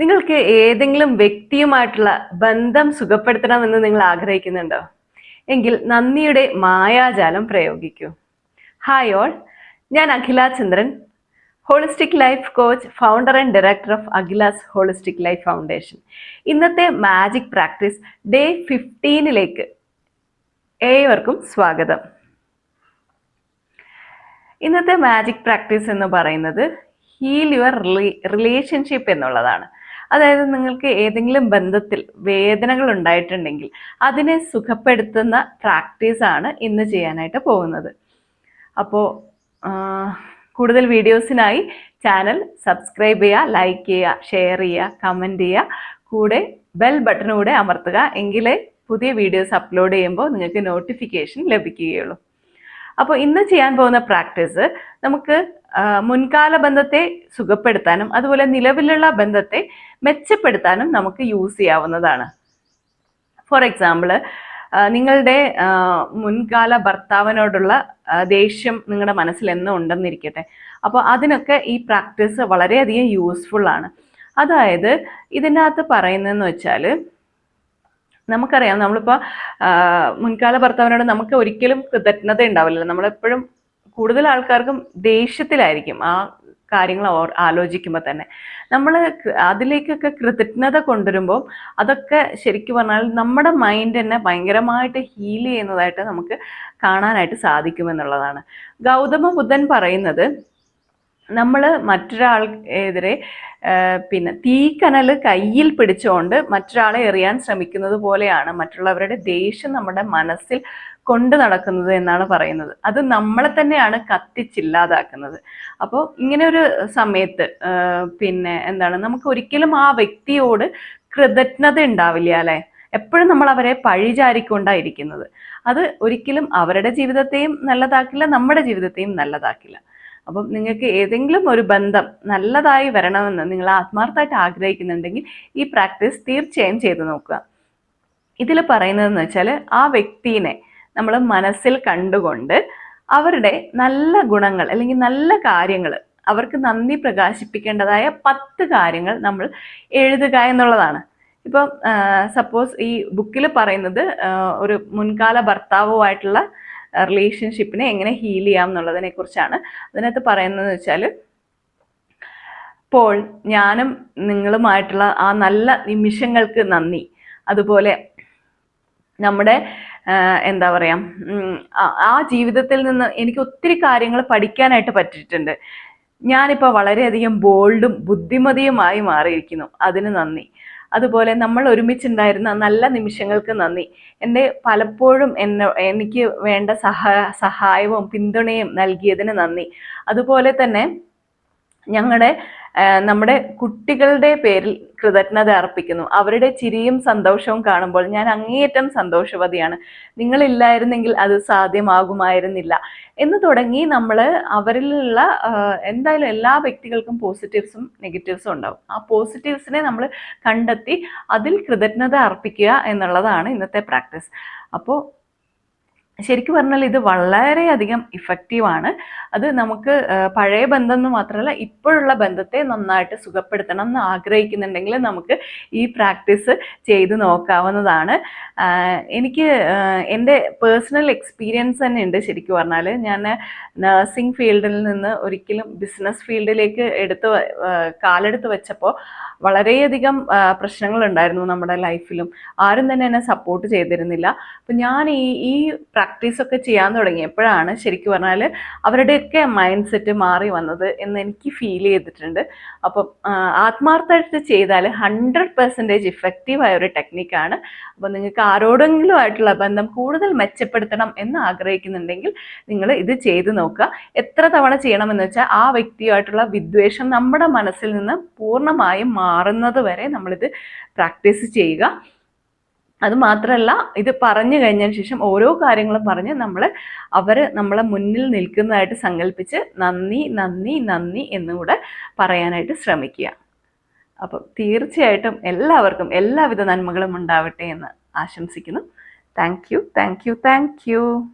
നിങ്ങൾക്ക് ഏതെങ്കിലും വ്യക്തിയുമായിട്ടുള്ള ബന്ധം സുഖപ്പെടുത്തണമെന്ന് നിങ്ങൾ ആഗ്രഹിക്കുന്നുണ്ടോ? എങ്കിൽ നന്ദിയുടെ മായാജാലം പ്രയോഗിക്കൂ. ഹായ് ഓൾ ഞാൻ Akhila Chandran holistic life coach founder and director of Akhila's holistic life foundation ഇന്നത്തെ മാജിക് പ്രാക്ടീസ് ഡേ ഫിഫ്റ്റീനിലേക്ക് ഏവർക്കും സ്വാഗതം. ഇന്നത്തെ മാജിക് പ്രാക്ടീസ് എന്ന് പറയുന്നത് ഹീൽ യുവർ റിലേഷൻഷിപ്പ് എന്നുള്ളതാണ്. അതായത് നിങ്ങൾക്ക് ഏതെങ്കിലും ബന്ധത്തിൽ വേദനകൾ ഉണ്ടായിട്ടുണ്ടെങ്കിൽ അതിനെ സുഖപ്പെടുത്തുന്ന പ്രാക്ടീസ് ആണ് ഇന്ന് ചെയ്യാനായിട്ട് പോകുന്നത്. അപ്പോൾ കൂടുതൽ വീഡിയോസിനായി ചാനൽ സബ്സ്ക്രൈബ് ചെയ്യുക ലൈക്ക് ചെയ്യുക ഷെയർ ചെയ്യുക കമന്റ് ചെയ്യുക. കൂടെ ബെൽ ബട്ടണൂടെ അമർത്തുക. എങ്കിലേ പുതിയ വീഡിയോസ് അപ്ലോഡ് ചെയ്യുമ്പോൾ നിങ്ങൾക്ക് നോട്ടിഫിക്കേഷൻ ലഭിക്കുകയുള്ളൂ. അപ്പോൾ ഇന്ന് ചെയ്യാൻ പോകുന്ന പ്രാക്ടീസ് നമുക്ക് മുൻകാല ബന്ധത്തെ സുഖപ്പെടുത്താനും അതുപോലെ നിലവിലുള്ള ബന്ധത്തെ മെച്ചപ്പെടുത്താനും നമുക്ക് യൂസ് ചെയ്യാവുന്നതാണ്. ഫോർ എക്സാമ്പിൾ നിങ്ങളുടെ മുൻകാല ഭർത്താവിനോടുള്ള ദേഷ്യം നിങ്ങളുടെ മനസ്സിൽ എന്നും ഉണ്ടെന്നിരിക്കട്ടെ. അപ്പോൾ അതിനൊക്കെ ഈ പ്രാക്ടീസ് വളരെയധികം യൂസ്ഫുൾ ആണ്. അതായത് ഇതിനകത്ത് പറയുന്നതെന്ന് വെച്ചാൽ നമുക്കറിയാം. നമ്മളിപ്പോൾ മുൻകാല ഭർത്താവിനോട് നമുക്ക് ഒരിക്കലും കൃതജ്ഞത ഉണ്ടാവില്ല നമ്മളെപ്പോഴും കൂടുതൽ ആൾക്കാർക്കും ദേഷ്യത്തിലായിരിക്കും ആ കാര്യങ്ങൾ ആലോചിക്കുമ്പോൾ തന്നെ. നമ്മൾ അതിലേക്കൊക്കെ കൃതജ്ഞത കൊണ്ടുവരുമ്പോൾ അതൊക്കെ ശരിക്കും പറഞ്ഞാൽ നമ്മുടെ മൈൻഡ് തന്നെ ഭയങ്കരമായിട്ട് ഹീൽ ചെയ്യുന്നതായിട്ട് നമുക്ക് കാണാനായിട്ട് സാധിക്കുമെന്നുള്ളതാണ്. ഗൗതമ ബുദ്ധൻ പറയുന്നത് നമ്മൾ മറ്റൊരാൾ എതിരെ പിന്നെ തീക്കനൽ കയ്യിൽ പിടിച്ചുകൊണ്ട് മറ്റൊരാളെ എറിയാൻ ശ്രമിക്കുന്നത് പോലെയാണ് മറ്റുള്ളവരുടെ ദേഷ്യം നമ്മുടെ മനസ്സിൽ കൊണ്ടു നടക്കുന്നത് എന്നാണ് പറയുന്നത്. അത് നമ്മളെ തന്നെയാണ് കത്തിച്ചില്ലാതാക്കുന്നത്. അപ്പോൾ ഇങ്ങനെ ഒരു സമയത്ത് പിന്നെ എന്താണ് നമുക്ക് ഒരിക്കലും ആ വ്യക്തിയോട് കൃതജ്ഞത ഉണ്ടാവില്ല അല്ലേ? എപ്പോഴും നമ്മൾ അവരെ പഴിചാരിക്കൊണ്ടായിരിക്കുന്നത്. അത് ഒരിക്കലും അവരുടെ ജീവിതത്തെയും നല്ലതാക്കില്ല നമ്മുടെ ജീവിതത്തെയും നല്ലതാക്കില്ല. അപ്പം നിങ്ങൾക്ക് ഏതെങ്കിലും ഒരു ബന്ധം നല്ലതായി വരണമെന്ന് നിങ്ങൾ ആത്മാർത്ഥമായിട്ട് ആഗ്രഹിക്കുന്നുണ്ടെങ്കിൽ ഈ പ്രാക്ടീസ് തീർച്ചയായും ചെയ്തു നോക്കുക. ഇതിൽ പറയുന്നതെന്ന് വെച്ചാൽ ആ വ്യക്തിനെ നമ്മൾ മനസ്സിൽ കണ്ടുകൊണ്ട് അവരുടെ നല്ല ഗുണങ്ങൾ അല്ലെങ്കിൽ നല്ല കാര്യങ്ങൾ അവർക്ക് നന്ദി പ്രകാശിപ്പിക്കേണ്ടതായ പത്ത് കാര്യങ്ങൾ നമ്മൾ എഴുതുക എന്നുള്ളതാണ്. ഇപ്പം സപ്പോസ് ഈ ബുക്കിൽ പറയുന്നത് ഒരു മുൻകാല ഭർത്താവുമായിട്ടുള്ള റിലേഷൻഷിപ്പിനെ എങ്ങനെ ഹീൽ ചെയ്യാം എന്നുള്ളതിനെ കുറിച്ചാണ് അതിനകത്ത് പറയുന്നത് വെച്ചാൽ ഇപ്പോൾ ഞാനും നിങ്ങളുമായിട്ടുള്ള ആ നല്ല നിമിഷങ്ങൾക്ക് നന്ദി. അതുപോലെ നമ്മുടെ എന്താ പറയാ ആ ജീവിതത്തിൽ നിന്ന് എനിക്ക് ഒത്തിരി കാര്യങ്ങൾ പഠിക്കാനായിട്ട് പറ്റിയിട്ടുണ്ട്. ഞാനിപ്പോൾ വളരെയധികം ബോൾഡും ബുദ്ധിമതിയുമായി മാറിയിരിക്കുന്നു. അതിന് നന്ദി. അതുപോലെ നമ്മൾ ഒരുമിച്ചുണ്ടായിരുന്ന നല്ല നിമിഷങ്ങൾക്ക് നന്ദി. എന്റെ പലപ്പോഴും എന്നെ എനിക്ക് വേണ്ട സഹാ സഹായവും പിന്തുണയും നൽകിയതിന് നന്ദി. അതുപോലെ തന്നെ ഞങ്ങളുടെ നമ്മുടെ കുട്ടികളുടെ പേരിൽ കൃതജ്ഞത അർപ്പിക്കുന്നു. അവരുടെ ചിരിയും സന്തോഷവും കാണുമ്പോൾ ഞാൻ അങ്ങേയറ്റം സന്തോഷവതിയാണ്. നിങ്ങളില്ലായിരുന്നെങ്കിൽ അത് സാധ്യമാകുമായിരുന്നില്ല. എന്ന് തുടങ്ങി നമ്മൾ അവരിലുള്ള എന്തായാലും എല്ലാ വ്യക്തികൾക്കും പോസിറ്റീവ്സും നെഗറ്റീവ്സും ഉണ്ടാവും. ആ പോസിറ്റീവ്സിനെ നമ്മൾ കണ്ടെത്തി അതിൽ കൃതജ്ഞത അർപ്പിക്കുക എന്നുള്ളതാണ് ഇന്നത്തെ പ്രാക്ടീസ്. അപ്പോൾ ശരിക്കും പറഞ്ഞാൽ ഇത് വളരെയധികം ഇഫക്റ്റീവാണ് അത് നമുക്ക് പഴയ ബന്ധം എന്ന് മാത്രമല്ല ഇപ്പോഴുള്ള ബന്ധത്തെ നന്നായിട്ട് സുഖപ്പെടുത്തണം എന്ന് ആഗ്രഹിക്കുന്നുണ്ടെങ്കിൽ നമുക്ക് ഈ പ്രാക്ടീസ് ചെയ്ത് നോക്കാവുന്നതാണ്. എനിക്ക് എന്റെ പേഴ്സണൽ എക്സ്പീരിയൻസ് തന്നെ ഉണ്ട് ശരിക്കും പറഞ്ഞാൽ ഞാൻ നഴ്സിംഗ് ഫീൽഡിൽ നിന്ന് ഒരിക്കലും ബിസിനസ് ഫീൽഡിലേക്ക് എടുത്ത് കാലെടുത്ത് വെച്ചപ്പോൾ വളരെയധികം പ്രശ്നങ്ങളുണ്ടായിരുന്നു നമ്മുടെ ലൈഫിലും. ആരും തന്നെ എന്നെ സപ്പോർട്ട് ചെയ്തിരുന്നില്ല. അപ്പം ഞാൻ ഈ ഈ പ്രാക്ടീസൊക്കെ ചെയ്യാൻ തുടങ്ങിയപ്പോഴാണ് ശരിക്കും പറഞ്ഞാൽ അവരുടെയൊക്കെ മൈൻഡ് സെറ്റ് മാറി വന്നത് എന്ന് എനിക്ക് ഫീൽ ചെയ്തിട്ടുണ്ട്. അപ്പം ആത്മാർത്ഥമായിട്ട് ചെയ്താൽ ഹൺഡ്രഡ് പെർസെന്റേജ് ഇഫക്റ്റീവായ ഒരു ടെക്നിക്കാണ്. അപ്പം നിങ്ങൾക്ക് ആരോടെങ്കിലും ആയിട്ടുള്ള ബന്ധം കൂടുതൽ മെച്ചപ്പെടുത്തണം എന്ന് ആഗ്രഹിക്കുന്നുണ്ടെങ്കിൽ നിങ്ങൾ ഇത് ചെയ്ത് നോക്കുക. എത്ര തവണ ചെയ്യണമെന്ന് വെച്ചാൽ ആ വ്യക്തിയുമായിട്ടുള്ള വിദ്വേഷം നമ്മുടെ മനസ്സിൽ നിന്ന് പൂർണമായും മാറുന്നത് വരെ നമ്മളിത് പ്രാക്ടീസ് ചെയ്യുക. അത് മാത്രമല്ല ഇത് പറഞ്ഞു കഴിഞ്ഞതിന് ശേഷം ഓരോ കാര്യങ്ങളും പറഞ്ഞ് നമ്മൾ അവർ നമ്മളെ മുന്നിൽ നിൽക്കുന്നതായിട്ട് സങ്കല്പിച്ച് നന്ദി നന്ദി നന്ദി എന്നുകൂടെ പറയാനായിട്ട് ശ്രമിക്കുക. അപ്പം തീർച്ചയായിട്ടും എല്ലാവർക്കും എല്ലാവിധ നന്മകളും ഉണ്ടാവട്ടെ എന്ന്. ആശംസിക്കുന്നു. Thank you thank you thank you.